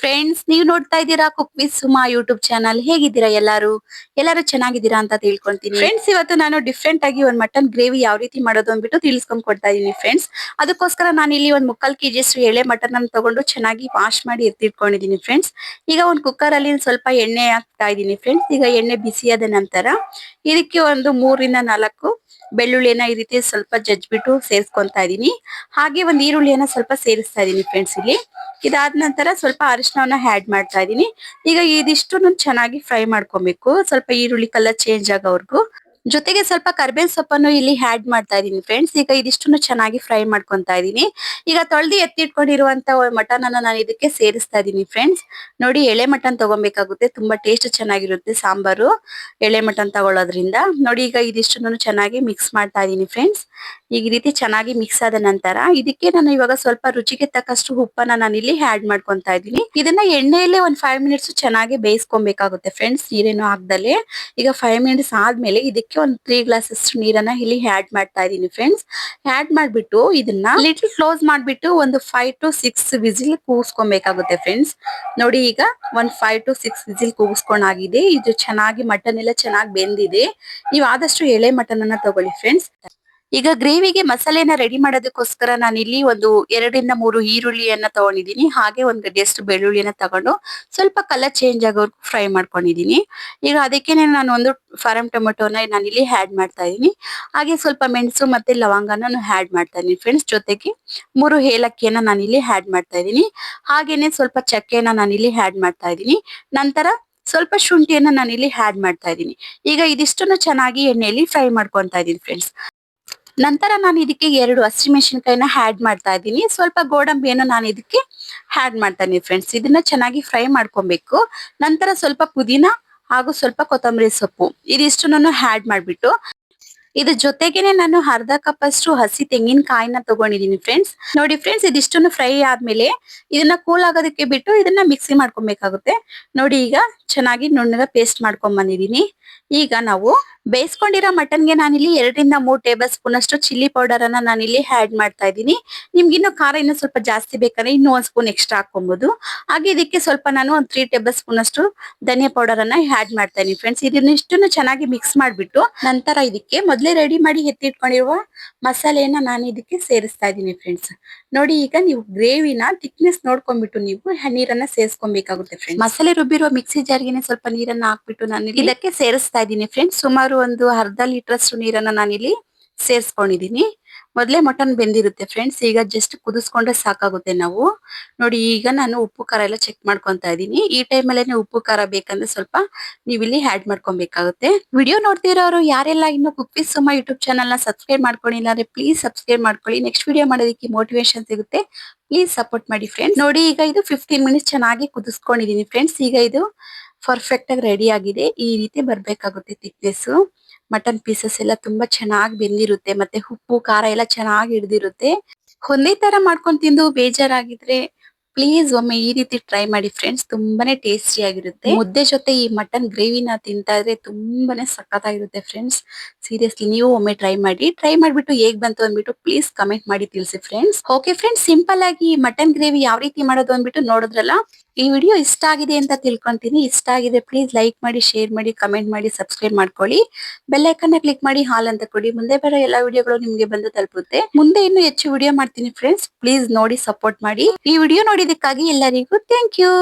Friends ನೀವು ನೋಡ್ತಾ ಇದ್ದೀರಾ cook with Suma YouTube channel ಹೇಗಿದ್ದೀರಾ ಎಲ್ಲಾರು? ಎಲ್ಲರೂ ಚೆನ್ನಾಗಿದ್ದೀರಾ ಅಂತ ತಿಳ್ಕೊಂತೀನಿ. ಫ್ರೆಂಡ್ಸ್ ಇವತ್ತು ನಾನು ಡಿಫ್ರೆಂಟ್ ಆಗಿ ಒಂದು ಮಟನ್ ಗ್ರೇವಿ ಯಾವ ರೀತಿ ಮಾಡೋದು ಅಂದ್ಬಿಟ್ಟು ತಿಳಿಸ್ಕೊಂಡ್ ಕೊಡ್ತಾ ಇದೀನಿ ಫ್ರೆಂಡ್ಸ್ ಅದಕ್ಕೋಸ್ಕರ ನಾನು ಇಲ್ಲಿ ಒಂದು ಮುಕ್ಕಾಲ್ ಕೆಜಿ ಅಷ್ಟು ಎಳೆ ಮಟನ್ ಅನ್ನು ತಗೊಂಡು ಚೆನ್ನಾಗಿ ವಾಶ್ ಮಾಡಿ ಎತ್ತಿಟ್ಕೊಂಡಿದ್ದೀನಿ ಫ್ರೆಂಡ್ಸ್ ಈಗ ಒಂದು ಕುಕ್ಕರ್ ಅಲ್ಲಿ ಸ್ವಲ್ಪ ಎಣ್ಣೆ ಹಾಕ್ತಾ ಇದೀನಿ ಫ್ರೆಂಡ್ಸ್ ಈಗ ಎಣ್ಣೆ ಬಿಸಿಯಾದ ನಂತರ ಇದಕ್ಕೆ ಒಂದು ಮೂರಿಂದ ನಾಲ್ಕು ಬೆಳ್ಳುಳ್ಳಿಯನ್ನ ಈ ರೀತಿ ಸ್ವಲ್ಪ ಜಜ್ಬಿಟ್ಟು ಸೇರಿಸ್ಕೊಂತಾ ಇದೀನಿ ಹಾಗೆ ಒಂದು ಈರುಳ್ಳಿಯನ್ನ ಸ್ವಲ್ಪ ಸೇರಿಸ್ತಾ ಇದೀನಿ ಫ್ರೆಂಡ್ಸ್ ಇಲ್ಲಿ. ಇದಾದ ನಂತರ ಸ್ವಲ್ಪ ಅರಿಶಿನವನ್ನ ಆಡ್ ಮಾಡ್ತಾ ಇದೀನಿ. ಈಗ ಇದಿಷ್ಟು ಚೆನ್ನಾಗಿ ಫ್ರೈ ಮಾಡ್ಕೊಬೇಕು. ಸ್ವಲ್ಪ ಈರುಳ್ಳಿ ಕಲರ್ ಚೇಂಜ್ ಆಗೋವರೆಗೂ ಜೊತೆಗೆ ಸ್ವಲ್ಪ ಕರ್ಬೇವಿನ ಸೊಪ್ಪನ್ನು ಇಲ್ಲಿ ಆಡ್ ಮಾಡ್ತಾ ಇದೀನಿ ಫ್ರೆಂಡ್ಸ್ ಈಗ ಇದಿಷ್ಟು ಚೆನ್ನಾಗಿ ಫ್ರೈ ಮಾಡ್ಕೊಂತಾ ಇದೀನಿ ಈಗ ತೊಳೆದು ಎತ್ತಿಟ್ಕೊಂಡಿರುವಂತ ಮಟನ್ ಅನ್ನ ನಾನು ಇದಕ್ಕೆ ಸೇರಿಸ್ತಾ ಇದೀನಿ ಫ್ರೆಂಡ್ಸ್ ನೋಡಿ, ಎಳೆ ಮಟನ್ ತಗೊಬೇಕಾಗುತ್ತೆ. ತುಂಬಾ ಟೇಸ್ಟ್ ಚೆನ್ನಾಗಿರುತ್ತೆ ಸಾಂಬಾರು. ಎಳೆ ಮಟನ್ ತಗೊಳ್ಳೋದ್ರಿಂದ. ನೋಡಿ, ಈಗ ಇದಿಷ್ಟು ಚೆನ್ನಾಗಿ ಮಿಕ್ಸ್ ಮಾಡ್ತಾ ಇದೀನಿ ಫ್ರೆಂಡ್ಸ್ ಈಗ ಈ ರೀತಿ ಚೆನ್ನಾಗಿ ಮಿಕ್ಸ್ ಆದ ನಂತರ ಇದಕ್ಕೆ ನಾನು ಇವಾಗ ಸ್ವಲ್ಪ ರುಚಿಗೆ ತಕ್ಕಷ್ಟು ಉಪ್ಪನ್ನ ನಾನು ಇಲ್ಲಿ ಆಡ್ ಮಾಡ್ಕೊಂತಾ ಇದೀನಿ ಇದನ್ನ ಎಣ್ಣೆಯಲ್ಲೇ ಒಂದ್ ಫೈವ್ ಮಿನಿಟ್ಸ್ ಚೆನ್ನಾಗಿ ಬೇಯಿಸ್ಕೊಬೇಕಾಗುತ್ತೆ ಫ್ರೆಂಡ್ಸ್ ನೀರೇನು ಹಾಕ್ದಲೆ ಈಗ ಫೈವ್ ಮಿನಿಟ್ಸ್ ಆದ್ಮೇಲೆ ಇದಕ್ಕೆ ಒಂದ್ ತ್ರೀ ಗ್ಲಾಸ್ ಅಷ್ಟು ನೀರನ್ನ ಇಲ್ಲಿ ಆಡ್ ಮಾಡ್ತಾ ಇದೀನಿ ಫ್ರೆಂಡ್ಸ್ ಆಡ್ ಮಾಡ್ಬಿಟ್ಟು ಇದನ್ನ ಲಿಟಲ್ ಕ್ಲೋಸ್ ಮಾಡ್ಬಿಟ್ಟು ಒಂದು ಫೈವ್ ಟು ಸಿಕ್ಸ್ ವಿಸಿಲ್ ಕೂಗಿಸ್ಕೊಬೇಕಾಗುತ್ತೆ ಫ್ರೆಂಡ್ಸ್ ನೋಡಿ ಈಗ ಒಂದು ಫೈವ್ ಟು ಸಿಕ್ಸ್ ವಿಸಿಲ್ ಕೂಗಿಸ್ಕೊಂಡಾಗಿದೆ ಇದು ಚೆನ್ನಾಗಿ ಮಟನ್ ಎಲ್ಲ ಚೆನ್ನಾಗಿ ಬೆಂದಿದೆ. ನೀವು ಆದಷ್ಟು ಎಳೆ ಮಟನ್ ಅನ್ನ ತಗೊಳ್ಳಿ ಫ್ರೆಂಡ್ಸ್ ಈಗ ಗ್ರೇವಿಗೆ ಮಸಾಲೆನ ರೆಡಿ ಮಾಡೋದಕ್ಕೋಸ್ಕರ ನಾನು ಇಲ್ಲಿ ಒಂದು ಎರಡರಿಂದ ಮೂರು ಈರುಳ್ಳಿಯನ್ನ ತಗೊಂಡಿದ್ದೀನಿ. ಹಾಗೆ ಒಂದು ಗಡ್ಡೆಯಷ್ಟು ಬೆಳ್ಳುಳ್ಳಿಯನ್ನ ತಗೊಂಡು ಸ್ವಲ್ಪ ಕಲರ್ ಚೇಂಜ್ ಆಗೋವರೆಗೂ ಫ್ರೈ ಮಾಡ್ಕೊಂಡಿದ್ದೀನಿ. ಈಗ ಅದಕ್ಕೇನೆ ನಾನು ಒಂದು ಫಾರಂ ಟೊಮೆಟೊನ ಇಲ್ಲಿ ಆ್ಯಡ್ ಮಾಡ್ತಾ ಇದ್ದೀನಿ. ಹಾಗೆ ಸ್ವಲ್ಪ ಮೆಣಸು ಮತ್ತೆ ಲವಂಗನ ಆಡ್ ಮಾಡ್ತಾ ಇದ್ದೀನಿ ಫ್ರೆಂಡ್ಸ್ ಜೊತೆಗೆ ಮೂರು ಏಲಕ್ಕಿಯನ್ನ ನಾನು ಇಲ್ಲಿ ಆಡ್ ಮಾಡ್ತಾ ಇದ್ದೀನಿ. ಹಾಗೇನೆ ಸ್ವಲ್ಪ ಚಕ್ಕೆನ ನಾನು ಇಲ್ಲಿ ಆಡ್ ಮಾಡ್ತಾ ಇದ್ದೀನಿ. ನಂತರ ಸ್ವಲ್ಪ ಶುಂಠಿಯನ್ನ ನಾನು ಇಲ್ಲಿ ಆಡ್ ಮಾಡ್ತಾ ಇದೀನಿ ಈಗ ಇದಿಷ್ಟನ್ನು ಚೆನ್ನಾಗಿ ಎಣ್ಣೆಯಲ್ಲಿ ಫ್ರೈ ಮಾಡ್ಕೊತಾ ಇದೀನಿ ಫ್ರೆಂಡ್ಸ್ ನಂತರ ನಾನು ಇದಕ್ಕೆ ಎರಡು ಹಸಿಮೆಣಸಿನಕಾಯಿನ ಆಡ್ ಮಾಡ್ತಾ ಇದ್ದೀನಿ. ಸ್ವಲ್ಪ ಗೋಡಂಬಿಯನ್ನು ನಾನು ಇದಕ್ಕೆ ಹ್ಯಾಡ್ ಮಾಡ್ತಾ ಫ್ರೆಂಡ್ಸ್ ಇದನ್ನ ಚೆನ್ನಾಗಿ ಫ್ರೈ ಮಾಡ್ಕೊಬೇಕು. ನಂತರ ಸ್ವಲ್ಪ ಪುದೀನ ಹಾಗೂ ಸ್ವಲ್ಪ ಕೊತ್ತಂಬರಿ ಸೊಪ್ಪು. ಇದಿಷ್ಟನ್ನು ಹ್ಯಾಡ್ ಮಾಡಿಬಿಟ್ಟು ಇದ್ರ ಜೊತೆಗೇನೆ ನಾನು ಅರ್ಧ ಕಪ್ ಹಸಿ ತೆಂಗಿನಕಾಯಿನ ತಗೊಂಡಿದ್ದೀನಿ ಫ್ರೆಂಡ್ಸ್ ನೋಡಿ ಫ್ರೆಂಡ್ಸ್ ಇದಿಷ್ಟನ್ನು ಫ್ರೈ ಆದ್ಮೇಲೆ ಇದನ್ನ ಕೂಲ್ ಆಗೋದಕ್ಕೆ ಬಿಟ್ಟು ಇದನ್ನ ಮಿಕ್ಸಿ ಮಾಡ್ಕೊಬೇಕಾಗುತ್ತೆ. ನೋಡಿ ಈಗ ಚೆನ್ನಾಗಿ ನುಣ್ಣಗ ಪೇಸ್ಟ್ ಮಾಡ್ಕೊಂಡ್ ಬಂದಿದ್ದೀನಿ. ಈಗ ನಾವು ಬೇಯಿಸ್ಕೊಂಡಿರೋ ಮಟನ್ಗೆ ನಾನಿಲ್ಲಿ ಎರಡರಿಂದ ಮೂರು ಟೇಬಲ್ ಸ್ಪೂನ್ ಅಷ್ಟು ಚಿಲ್ಲಿ ಪೌಡರ್ ಅನ್ನ ನಾನಿಲ್ಲಿ ಆಡ್ ಮಾಡ್ತಾ ಇದ್ದೀನಿ. ನಿಮ್ಗೆ ಇನ್ನೂ ಖಾರ ಇನ್ನೂ ಸ್ವಲ್ಪ ಜಾಸ್ತಿ ಬೇಕಂದ್ರೆ ಇನ್ನೂ ಒಂದು ಸ್ಪೂನ್ ಎಕ್ಸ್ಟ್ರಾ ಹಾಕೊಬಹುದು ಹಾಗೆ ಇದಕ್ಕೆ ಸ್ವಲ್ಪ ನಾನು ಒಂದು ತ್ರೀ ಟೇಬಲ್ ಸ್ಪೂನ್ ಅಷ್ಟು ಧನಿಯಾ ಪೌಡರ್ ಅನ್ನ ಆಡ್ ಮಾಡ್ತಾ ಇದೀನಿ ಫ್ರೆಂಡ್ಸ್ ಇದನ್ನ ಇಷ್ಟನ್ನು ಚೆನ್ನಾಗಿ ಮಿಕ್ಸ್ ಮಾಡ್ಬಿಟ್ಟು ನಂತರ ಇದಕ್ಕೆ ಮೊದಲೇ ರೆಡಿ ಮಾಡಿ ಎತ್ತಿಟ್ಕೊಂಡಿರುವ ಮಸಾಲೆಯನ್ನ ನಾನು ಇದಕ್ಕೆ ಸೇರಿಸ್ತಾ ಇದ್ದೀನಿ ಫ್ರೆಂಡ್ಸ್ ನೋಡಿ ಈಗ ನೀವು ಗ್ರೇವಿನ ಥಿಕ್ನೆಸ್ ನೋಡ್ಕೊಂಡ್ಬಿಟ್ಟು ನೀವು ನೀರನ್ನ ಸೇರಿಸ್ಕೊಬೇಕಾಗುತ್ತೆ ಫ್ರೆಂಡ್ಸ್ ಮಸಾಲೆ ರುಬ್ಬಿರುವ ಮಿಕ್ಸಿ ಜಾರ್ಗೆನೆ ಸ್ವಲ್ಪ ನೀರನ್ನ ಹಾಕ್ಬಿಟ್ಟು ನಾನು ಇದಕ್ಕೆ ಸೇರಿಸ್ತಾ ಇದ್ದೀನಿ ಫ್ರೆಂಡ್ಸ್ ಸುಮಾರು ಒಂದು ಅರ್ಧ ಲೀಟರ್ ಅಷ್ಟು ನೀರನ್ನ ನಾನಿಲ್ಲಿ ಸೇರಿಸ್ಕೊಂಡಿದೀನಿ. ಮೊದಲೇ ಮಟನ್ ಬೆಂದಿರುತ್ತೆ ಫ್ರೆಂಡ್ಸ್ ಈಗ ಜಸ್ಟ್ ಕುದಿಸ್ಕೊಂಡ್ರೆ ಸಾಕಾಗುತ್ತೆ ನಾವು. ನೋಡಿ, ಈಗ ನಾನು ಉಪ್ಪು ಖಾರ ಎಲ್ಲ ಚೆಕ್ ಮಾಡ್ಕೊತಾ ಇದೀನಿ. ಈ ಟೈಮಲ್ಲೇ ಉಪ್ಪು ಖಾರ ಬೇಕಂದ್ರೆ ಸ್ವಲ್ಪ ನೀವಿಲ್ಲಿ ಆ್ಯಡ್ ಮಾಡ್ಕೊಬೇಕಾಗುತ್ತೆ. ವಿಡಿಯೋ ನೋಡ್ತಿರೋರು ಯಾರೆಲ್ಲ ಇನ್ನು ಕುಕ್ ಸುಮ್ಮ ಯೂಟ್ಯೂಬ್ ಚಾನಲ್ನ ಸಬ್ಸ್ಕ್ರೈಬ್ ಮಾಡ್ಕೊಂಡಿಲ್ಲ ಅಂದ್ರೆ ಪ್ಲೀಸ್ ಸಬ್ಸ್ಕ್ರೈಬ್ ಮಾಡ್ಕೊಳ್ಳಿ. ನೆಕ್ಸ್ಟ್ ವಿಡಿಯೋ ಮಾಡೋದಕ್ಕೆ ಮೋಟಿವೇಶನ್ ಸಿಗುತ್ತೆ. ಪ್ಲೀಸ್ ಸಪೋರ್ಟ್ ಮಾಡಿ ಫ್ರೆಂಡ್ಸ್ ನೋಡಿ, ಈಗ ಇದು ಫಿಫ್ಟೀನ್ ಮಿನಿಟ್ಸ್ ಚೆನ್ನಾಗಿ ಕುದಿಸ್ಕೊಂಡಿದ್ದೀನಿ ಫ್ರೆಂಡ್ಸ್ ಈಗ ಇದು ಪರ್ಫೆಕ್ಟ್ ಆಗಿ ರೆಡಿ ಆಗಿದೆ. ಈ ರೀತಿ ಬರಬೇಕಾಗುತ್ತೆ ಥಿಕ್ನೆಸ್ ಮಟನ್ ಪೀಸಸ್ ಎಲ್ಲ ತುಂಬಾ ಚೆನ್ನಾಗಿ ಬೆಂದಿರುತ್ತೆ, ಮತ್ತೆ ಉಪ್ಪು, ಖಾರ ಎಲ್ಲ ಚೆನ್ನಾಗಿ ಹಿಡ್ದಿರುತ್ತೆ. ಒಂದೇ ತರ ಮಾಡ್ಕೊಂಡ್ ತಿಂದು ಬೇಜಾರಾಗಿದ್ರೆ ಪ್ಲೀಸ್ ಒಮ್ಮೆ ಈ ರೀತಿ ಟ್ರೈ ಮಾಡಿ ಫ್ರೆಂಡ್ಸ್ ತುಂಬಾನೇ ಟೇಸ್ಟಿ ಆಗಿರುತ್ತೆ. ಮುದ್ದೆ ಜೊತೆ ಈ ಮಟನ್ ಗ್ರೇವಿನ ತಿಂತಾ ಇದ್ರೆ ತುಂಬಾನೇ ಸಖತ್ತಾಗಿರುತ್ತೆ ಫ್ರೆಂಡ್ಸ್ ಸೀರಿಯಸ್ಲಿ ನೀವು ಒಮ್ಮೆ ಟ್ರೈ ಮಾಡಿ ಟ್ರೈ ಮಾಡ್ಬಿಟ್ಟು ಹೇಗ್ ಬಂತು ಅಂದ್ಬಿಟ್ಟು ಪ್ಲೀಸ್ ಕಮೆಂಟ್ ಮಾಡಿ ತಿಳಿಸಿ ಫ್ರೆಂಡ್ಸ್ ಓಕೆ ಫ್ರೆಂಡ್ಸ್ ಸಿಂಪಲ್ ಆಗಿ ಮಟನ್ ಗ್ರೇವಿ ಯಾವ ರೀತಿ ಮಾಡೋದು ಅಂದ್ಬಿಟ್ಟು ನೋಡಿದ್ರಲ್ಲ ಈ ವಿಡಿಯೋ ಇಷ್ಟ ಆಗಿದೆ ಅಂತ ತಿಳ್ಕೊಂತೀನಿ. ಇಷ್ಟ ಆಗಿದೆ ಪ್ಲೀಸ್ ಲೈಕ್ ಮಾಡಿ ಶೇರ್ ಮಾಡಿ ಕಮೆಂಟ್ ಮಾಡಿ ಸಬ್ಸ್ಕ್ರೈಬ್ ಮಾಡ್ಕೊಳ್ಳಿ. ಬೆಲ್ ಐಕನ್ ಕ್ಲಿಕ್ ಮಾಡಿ, ಹಾಲ್ ಅಂತ ಕೊಡಿ. ಮುಂದೆ ಬರೋ ಎಲ್ಲಾ ವಿಡಿಯೋಗಳು ನಿಮ್ಗೆ ಬಂದು ತಲುಪುತ್ತೆ. ಮುಂದೆ ಇನ್ನು ಹೆಚ್ಚು ವಿಡಿಯೋ ಮಾಡ್ತೀನಿ ಫ್ರೆಂಡ್ಸ್ ಪ್ಲೀಸ್ ನೋಡಿ ಸಪೋರ್ಟ್ ಮಾಡಿ. ಈ ವಿಡಿಯೋ ನೋಡಿದಕ್ಕಾಗಿ ಎಲ್ಲರಿಗೂ ಥ್ಯಾಂಕ್ ಯು